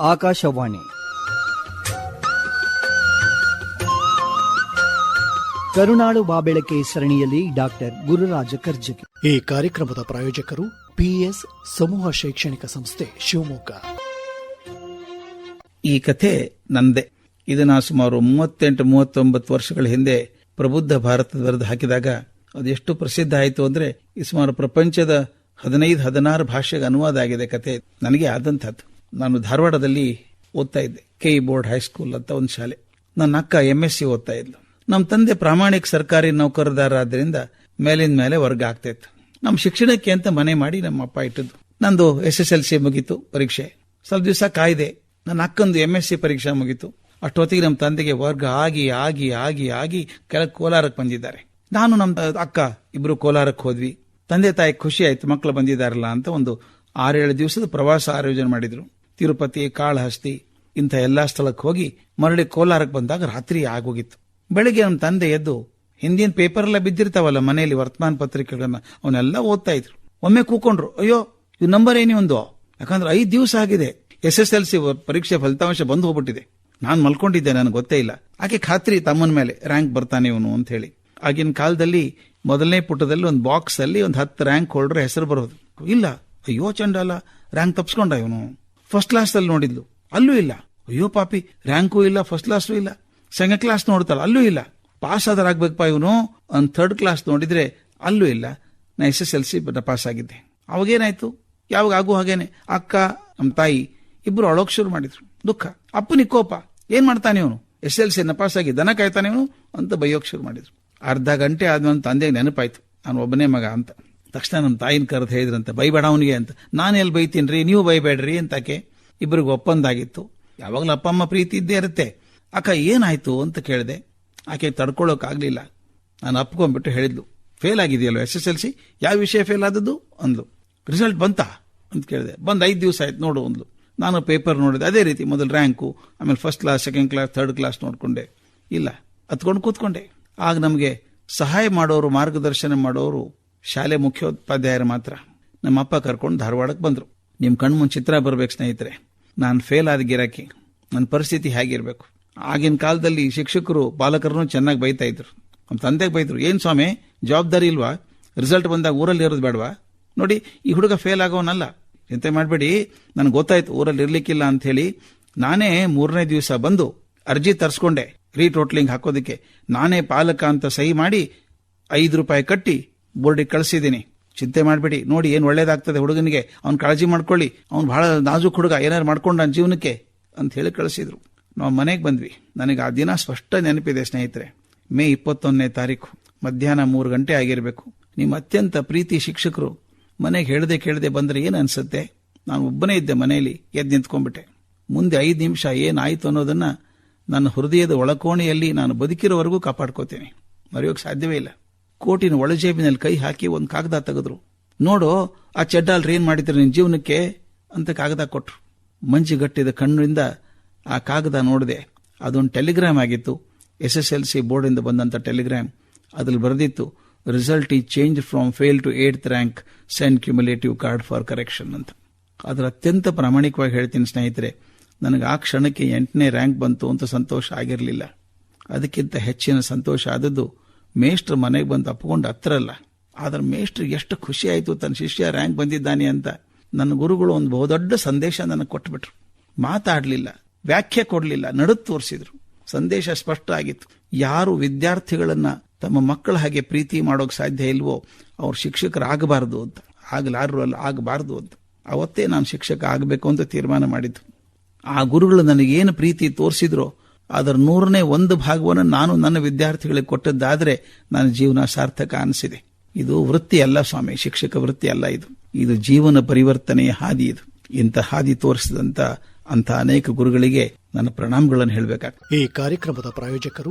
ಆಕಾಶವಾಣಿ. ಕರುನಾಳು ಬಾಬೆಳಕೆ ಸರಣಿಯಲ್ಲಿ ಡಾಕ್ಟರ್ ಗುರುರಾಜ ಕರ್ಜಗಿ ಈ ಕಾರ್ಯಕ್ರಮದ ಪ್ರಾಯೋಜಕರು ಪಿಎಸ್ ಸಮೂಹ ಶೈಕ್ಷಣಿಕ ಸಂಸ್ಥೆ ಶಿವಮೊಗ್ಗ. ಈ ಕಥೆ ನಂದೆ. ಇದನ್ನ ಸುಮಾರು ಮೂವತ್ತೆಂಟು ಮೂವತ್ತೊಂಬತ್ತು ವರ್ಷಗಳ ಹಿಂದೆ ಪ್ರಬುದ್ಧ ಭಾರತದ ವಿರುದ್ಧ ಹಾಕಿದಾಗ ಅದೆಷ್ಟು ಪ್ರಸಿದ್ಧ ಆಯಿತು ಅಂದ್ರೆ ಈ ಸುಮಾರು ಪ್ರಪಂಚದ ಹದಿನೈದು ಹದಿನಾರು ಭಾಷೆಗೆ ಅನುವಾದ ಆಗಿದೆ ಕತೆ ನನಗೆ ಆದಂತಹದ್ದು. ನಾನು ಧಾರವಾಡದಲ್ಲಿ ಓದ್ತಾ ಇದ್ದೆ. ಕೆ ಬೋರ್ಡ್ ಹೈಸ್ಕೂಲ್ ಅಂತ ಒಂದು ಶಾಲೆ. ನನ್ನ ಅಕ್ಕ ಎಂ ಎಸ್ ಸಿ ಓದ್ತಾ ಇದ್ಲು. ನಮ್ಮ ತಂದೆ ಪ್ರಾಮಾಣಿಕ ಸರ್ಕಾರಿ ನೌಕರದಾರರಾದ್ರಿಂದ ಮೇಲಿನ ಮೇಲೆ ವರ್ಗ ಆಗ್ತಾ ಇತ್ತು. ನಮ್ಮ ಶಿಕ್ಷಣಕ್ಕೆ ಅಂತ ಮನೆ ಮಾಡಿ ನಮ್ಮ ಅಪ್ಪ ಇಟ್ಟದ್ದು. ನಂದು ಎಸ್ ಎಸ್ ಎಲ್ ಸಿ ಮುಗೀತು, ಪರೀಕ್ಷೆ. ಸ್ವಲ್ಪ ದಿವಸ ಕಾಯ್ದೆ. ನನ್ನ ಅಕ್ಕಂದು ಎಂ ಎಸ್ ಸಿ ಪರೀಕ್ಷೆ ಮುಗೀತು. ಅಷ್ಟೊತ್ತಿಗೆ ನಮ್ಮ ತಂದೆಗೆ ವರ್ಗ ಆಗಿ ಆಗಿ ಆಗಿ ಆಗಿ ಕೆಲ ಕೋಲಾರಕ್ಕೆ ಬಂದಿದ್ದಾರೆ. ನಾನು ನಮ್ಮ ಅಕ್ಕ ಇಬ್ರು ಕೋಲಾರಕ್ಕೆ ಹೋದ್ವಿ. ತಂದೆ ತಾಯಿ ಖುಷಿ ಆಯ್ತು ಮಕ್ಕಳು ಬಂದಿದ್ದಾರಲ್ಲ ಅಂತ ಒಂದು ಆರೇಳು ದಿವಸದ ಪ್ರವಾಸ ಆಯೋಜನೆ ಮಾಡಿದ್ರು. ತಿರುಪತಿ, ಕಾಳಹಸ್ತಿ ಇಂಥ ಎಲ್ಲಾ ಸ್ಥಳಕ್ಕೆ ಹೋಗಿ ಮರಳಿ ಕೋಲಾರಕ್ಕೆ ಬಂದಾಗ ರಾತ್ರಿ ಆಗೋಗಿತ್ತು. ಬೆಳಿಗ್ಗೆ ನಮ್ಮ ತಂದೆ ಎದ್ದು ಹಿಂದಿನ ಪೇಪರ್ ಎಲ್ಲ ಬಿದ್ದಿರ್ತಾವಲ್ಲ ಮನೆಯಲ್ಲಿ ವರ್ತಮಾನ ಪತ್ರಿಕೆಗಳನ್ನ ಅವನ್ನೆಲ್ಲ ಓದ್ತಾ ಇದ್ರು. ಒಮ್ಮೆ ಕೂಕೊಂಡ್ರು ಅಯ್ಯೋ ಇದು ನಂಬರ್ ಏನಿ ಒಂದು? ಯಾಕಂದ್ರೆ ಐದು ದಿವಸ ಆಗಿದೆ. ಎಸ್ ಎಸ್ ಎಲ್ ಸಿ ಪರೀಕ್ಷೆ ಫಲಿತಾಂಶ ಬಂದು ಹೋಗ್ಬಿಟ್ಟಿದೆ. ನಾನು ಮಲ್ಕೊಂಡಿದ್ದೆ, ನನಗೆ ಗೊತ್ತೇ ಇಲ್ಲ. ಆಕೆ ಖಾತ್ರಿ ತಮ್ಮನ ಮೇಲೆ ರ್ಯಾಂಕ್ ಬರ್ತಾನೆ ಇವನು ಅಂತ ಹೇಳಿ. ಆಗಿನ ಕಾಲದಲ್ಲಿ ಮೊದಲನೇ ಪುಟದಲ್ಲಿ ಒಂದು ಬಾಕ್ಸ್ ಅಲ್ಲಿ ಒಂದು ಹತ್ತು ರ್ಯಾಂಕ್ ಹೋಲ್ಡರ್ ಹೆಸರು ಬರೋದು. ಇಲ್ಲ, ಅಯ್ಯೋ, ಚಂಡಾಲ, ರ್ಯಾಂಕ್ ತಪ್ಸ್ಕೊಂಡ ಇವನು. ಫಸ್ಟ್ ಕ್ಲಾಸ್ ಅಲ್ಲಿ ನೋಡಿದ್ಲು ಅಲ್ಲೂ ಇಲ್ಲ. ಅಯ್ಯೋ ಪಾಪಿ ರ್ಯಾಂಕು ಇಲ್ಲ ಫಸ್ಟ್ ಕ್ಲಾಸು ಇಲ್ಲ. ಸೆಕೆಂಡ್ ಕ್ಲಾಸ್ ನೋಡ್ತಾಳ, ಅಲ್ಲೂ ಇಲ್ಲ. ಪಾಸ್ ಆದ್ರೆ ಆಗ್ಬೇಕಪ್ಪ ಇವನು. ಒಂದು ಥರ್ಡ್ ಕ್ಲಾಸ್ ನೋಡಿದ್ರೆ ಅಲ್ಲೂ ಇಲ್ಲ. ನಾ S S L C pass ಆಗಿದ್ದೆ. ಅವಾಗೇನಾಯ್ತು? ಯಾವಾಗ ಆಗು ಹಾಗೇನೆ. ಅಕ್ಕ ನಮ್ಮ ತಾಯಿ ಇಬ್ರು ಅಳೋಕ್ ಶುರು ಮಾಡಿದ್ರು. ದುಃಖ. ಅಪ್ಪನಿಗೆ ಕೋಪ. ಏನ್ ಮಾಡ್ತಾನೆ ಇವನು? ಎಸ್ ಎಲ್ ಸಿ ಪಾಸ್ ಆಗಿ ದನ ಕಾಯ್ತಾನೆ ಇವನು ಅಂತ ಬೈಯೋಕ್ ಶುರು ಮಾಡಿದ್ರು. ಅರ್ಧ ಗಂಟೆ ಆದ್ಮೇಲೆ ತಂದೆಗೆ ನೆನಪಾಯ್ತು. ನಾನು ಒಬ್ಬನೇ ಮಗ ಅಂತ. ತಕ್ಷಣ ನಮ್ಮ ತಾಯಿನ ಕರೆದು ಹೇಳಿದ್ರಂತೆ ಬೈಬೇಡ ಅವನಿಗೆ ಅಂತ. ನಾನು ಎಲ್ಲಿ ರೀ ನೀವು ಬೈಬೇಡ್ರಿ ಅಂತಾಕೆ ಇಬ್ಬರಿಗೂ ಒಪ್ಪಂದಾಗಿತ್ತು. ಯಾವಾಗಲೂ ಅಪ್ಪ, ಅಮ್ಮ ಪ್ರೀತಿ ಇದ್ದೇ ಇರುತ್ತೆ. ಅಕ್ಕ, ಏನಾಯ್ತು? ಅಂತ ಕೇಳಿದೆ. ಆಕೆ ತಡ್ಕೊಳ್ಳೋಕ್ ಆಗ್ಲಿಲ್ಲ ನಾನು ಅಪ್ಕೊಂಡ್ಬಿಟ್ಟು ಹೇಳಿದ್ಲು. ಫೇಲ್ ಆಗಿದೆಯಲ್ಲ ಎಸ್ ಎಸ್ ಎಲ್ ಸಿ? ಯಾವ ವಿಷಯ ಫೇಲ್ ಆದದ್ದು? ಅಂದ್ಲು. ರಿಸಲ್ಟ್ ಬಂತಾ? ಅಂತ ಕೇಳಿದೆ. ಬಂದು ಐದು ದಿವಸ ಆಯ್ತು, ನೋಡು ಅಂದ್ಲು. ನಾನು ಪೇಪರ್ ನೋಡಿದೆ. ಅದೇ ರೀತಿ ಮೊದಲು ರ್ಯಾಂಕು, ಆಮೇಲೆ first class, second class, third class ನೋಡಿಕೊಂಡೆ. ಇಲ್ಲ ಹತ್ಕೊಂಡು ಕೂತ್ಕೊಂಡೆ. ಆಗ ನಮಗೆ ಸಹಾಯ ಮಾಡೋರು, ಮಾರ್ಗದರ್ಶನ ಮಾಡೋರು ಶಾಲೆ ಮುಖ್ಯೋಪಾಧ್ಯಾಯರು ಮಾತ್ರ ನಮ್ಮ ಅಪ್ಪ ಕರ್ಕೊಂಡು ಧಾರವಾಡಕ್ಕೆ ಬಂದರು. ನಿಮ್ಮ ಕಣ್ಮುಂದ್ ಚಿತ್ರ ಬರಬೇಕು ಸ್ನೇಹಿತರೆ. ನಾನು ಫೇಲ್ ಆದ ಗಿರಾಕಿ. ನನ್ನ ಪರಿಸ್ಥಿತಿ ಹೇಗಿರಬೇಕು? ಆಗಿನ ಕಾಲದಲ್ಲಿ ಶಿಕ್ಷಕರು ಪಾಲಕರನ್ನು ಚೆನ್ನಾಗಿ ಬೈತಾ ಇದ್ರು. ನಮ್ಮ ತಂದೆಗೆ ಬೈದ್ರು, ಏನು ಸ್ವಾಮಿ, ಜವಾಬ್ದಾರಿ ಇಲ್ವಾ? ರಿಸಲ್ಟ್ ಬಂದಾಗ ಊರಲ್ಲಿ ಇರೋದು ಬೇಡವಾ? ನೋಡಿ, ಈ ಹುಡುಗ ಫೇಲ್ ಆಗೋನಲ್ಲ. ಚಿಂತೆ ಮಾಡಬೇಡಿ. ನನಗೆ ಗೊತ್ತಾಯ್ತು, ಊರಲ್ಲಿ ಇರಲಿಕ್ಕಿಲ್ಲ ಅಂತ ಹೇಳಿ ನಾನೇ ಮೂರನೇ ದಿವಸ ಬಂದು ಅರ್ಜಿ ತರಿಸ್ಕೊಂಡೆ. ರೀಟೋಟ್ಲಿಂಗ್ ಹಾಕೋದಕ್ಕೆ. ನಾನೇ ಪಾಲಕ ಅಂತ ಸಹಿ ಮಾಡಿ ಐದು ರೂಪಾಯಿ ಕಟ್ಟಿ ಬೋರ್ಡಿಗೆ ಕಳಿಸಿದ್ದೀನಿ. ಚಿಂತೆ ಮಾಡಬೇಡಿ. ನೋಡಿ ಏನು ಒಳ್ಳೇದಾಗ್ತದೆ ಹುಡುಗನಿಗೆ. ಅವ್ನು ಕಾಳಜಿ ಮಾಡ್ಕೊಳ್ಳಿ. ಅವ್ನು ಬಹಳ ನಾಜೂಕ್ ಹುಡುಗ. ಏನಾರು ಮಾಡ್ಕೊಂಡ ನನ್ನ ಜೀವನಕ್ಕೆ ಅಂತ ಹೇಳಿ ಕಳಿಸಿದ್ರು. ನಾವು ಮನೆಗೆ ಬಂದ್ವಿ. ನನಗೆ ಆ ದಿನ ಸ್ಪಷ್ಟ ನೆನಪಿದೆ ಸ್ನೇಹಿತರೆ. ಮೇ ಇಪ್ಪತ್ತೊಂದನೇ ತಾರೀಕು ಮಧ್ಯಾಹ್ನ ಮೂರು ಗಂಟೆ ಆಗಿರಬೇಕು. ನಿಮ್ಮ ಅತ್ಯಂತ ಪ್ರೀತಿ ಶಿಕ್ಷಕರು ಮನೆಗೆ ಹೇಳದೆ ಕೇಳದೆ ಬಂದ್ರೆ ಏನು ಅನಿಸುತ್ತೆ? ನಾನು ಒಬ್ಬನೇ ಇದ್ದೆ ಮನೆಯಲ್ಲಿ ಎದ್ದು ನಿಂತ್ಕೊಂಡ್ಬಿಟ್ಟೆ. ಮುಂದೆ ಐದು ನಿಮಿಷ ಏನಾಯಿತು ಅನ್ನೋದನ್ನ ನನ್ನ ಹೃದಯದ ಒಳಕೋಣೆಯಲ್ಲಿ ನಾನು ಬದುಕಿರೋವರೆಗೂ ಕಾಪಾಡ್ಕೋತೇನೆ. ಮರೆಯೋಕೆ ಸಾಧ್ಯವೇ ಇಲ್ಲ. ಕೋಟಿನ ಒಳಜೇಬಿನಲ್ಲಿ ಕೈ ಹಾಕಿ ಒಂದು ಕಾಗದ ತೆಗೆದ್ರು. ನೋಡು, ಆ ಚೆಡ್ಡಾಲ್ರಿ ಏನ್ ಮಾಡಿದ್ರು ನಿನ್ನ ಜೀವನಕ್ಕೆ ಅಂತ ಕಾಗದ ಕೊಟ್ರು. ಮಂಜಿಗಟ್ಟಿದ ಕಣ್ಣಿಂದ ಆ ಕಾಗದ ನೋಡಿದೆ. ಅದೊಂದು ಟೆಲಿಗ್ರಾಮ್ ಆಗಿತ್ತು. ಎಸ್ ಎಸ್ ಎಲ್ ಸಿ ಬೋರ್ಡಿಂದ ಬಂದಂತ ಟೆಲಿಗ್ರಾಮ್. ಅದ್ರಲ್ಲಿ ಬರೆದಿತ್ತು, ರಿಸಲ್ಟ್ ಈ change from fail to eight rank, send cumulative card for correction ಅಂತ. ಅದರ ಅತ್ಯಂತ ಪ್ರಾಮಾಣಿಕವಾಗಿ ಹೇಳ್ತೀನಿ ಸ್ನೇಹಿತರೆ, ನನಗೆ ಆ ಕ್ಷಣಕ್ಕೆ ಎಂಟನೇ ರ್ಯಾಂಕ್ ಬಂತು ಅಂತ ಸಂತೋಷ ಆಗಿರಲಿಲ್ಲ. ಅದಕ್ಕಿಂತ ಹೆಚ್ಚಿನ ಸಂತೋಷ ಆದದ್ದು ಮೇಷ್ಟ್ರ ಮನೆಗೆ ಬಂದು ಅಪ್ಕೊಂಡು ಹತ್ರಲ್ಲ. ಆದ್ರೆ ಮೇಷ್ಟ್ರ್ ಎಷ್ಟು ಖುಷಿ ಆಯಿತು ತನ್ನ ಶಿಷ್ಯ ರ್ಯಾಂಕ್ ಬಂದಿದ್ದಾನೆ ಅಂತ. ನನ್ನ ಗುರುಗಳು ಒಂದು ಬಹುದೊಡ್ಡ ಸಂದೇಶ ನನಗೆ ಕೊಟ್ಬಿಟ್ರು. ಮಾತಾಡಲಿಲ್ಲ, ವ್ಯಾಖ್ಯೆ ಕೊಡಲಿಲ್ಲ ನಡು ತೋರಿಸಿದ್ರು. ಸಂದೇಶ ಸ್ಪಷ್ಟ ಆಗಿತ್ತು. ಯಾರು ವಿದ್ಯಾರ್ಥಿಗಳನ್ನ ತಮ್ಮ ಮಕ್ಕಳ ಹಾಗೆ ಪ್ರೀತಿ ಮಾಡೋಕೆ ಸಾಧ್ಯ ಇಲ್ವೋ ಅವ್ರು ಶಿಕ್ಷಕರಾಗಬಾರದು ಅಂತ. ಆಗಲಾರರು ಅಲ್ಲ ಆಗಬಾರದು ಅಂತ. ಅವತ್ತೇ ನಾನು ಶಿಕ್ಷಕ ಆಗಬೇಕು ಅಂತ ತೀರ್ಮಾನ ಮಾಡಿದ್ದು. ಆ ಗುರುಗಳು ನನಗೇನು ಪ್ರೀತಿ ತೋರಿಸಿದ್ರೋ ಅದರ ನೂರನೇ ಒಂದು ಭಾಗವನ್ನು ನಾನು ನನ್ನ ವಿದ್ಯಾರ್ಥಿಗಳಿಗೆ ಕೊಟ್ಟದ್ದಾದರೆ ನನ್ನ ಜೀವನ ಸಾರ್ಥಕ ಅನಿಸಿದೆ. ಇದು ವೃತ್ತಿ ಅಲ್ಲ ಸ್ವಾಮಿ, ಶಿಕ್ಷಕ ವೃತ್ತಿ ಅಲ್ಲ ಇದು. ಇದು ಜೀವನ ಪರಿವರ್ತನೆಯ ಹಾದಿ ಇದು. ಇಂಥ ಹಾದಿ ತೋರಿಸಿದಂತ ಅಂತ ಅನೇಕ ಗುರುಗಳಿಗೆ ನನ್ನ ಪ್ರಣಾಮಗಳನ್ನು ಹೇಳಬೇಕಾಗ್ತದೆ. ಈ ಕಾರ್ಯಕ್ರಮದ ಪ್ರಾಯೋಜಕರು